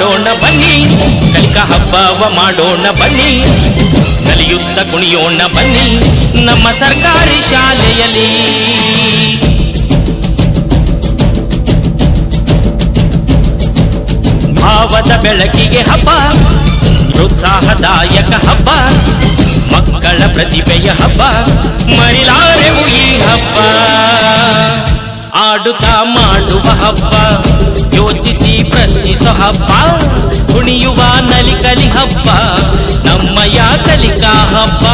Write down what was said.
ಮಾಡೋಣ ಬನ್ನಿ, ಕಲಿಕಾ ಹಬ್ಬವ ಮಾಡೋಣ ಬನ್ನಿ ನಲಿಯುತ್ತ ಕುಣಿಯೋಣ ಬನ್ನಿ, ನಮ್ಮ ಸರ್ಕಾರಿ ಶಾಲೆಯಲ್ಲಿ. ಭಾವದ ಬೆಳಕಿಗೆ ಹಬ್ಬ, ಪ್ರೋತ್ಸಾಹದಾಯಕ ಹಬ್ಬ, ಮಕ್ಕಳ ಪ್ರತಿಭೆಯ ಹಬ್ಬ, ಮರಿಲಾರೆವು ಈ ಹಬ್ಬ. ಆಡುತ್ತಾ ಮಾಡುವ ಹಬ್ಬ ಪ್ರಶ್ನಿಸೋ ಹಬ್ಬ ಕುಣಿಯುವ ನಲಿಕಲಿ ಹಬ್ಬ ನಮ್ಮಯ ಕಲಿಕಾ ಹಬ್ಬ.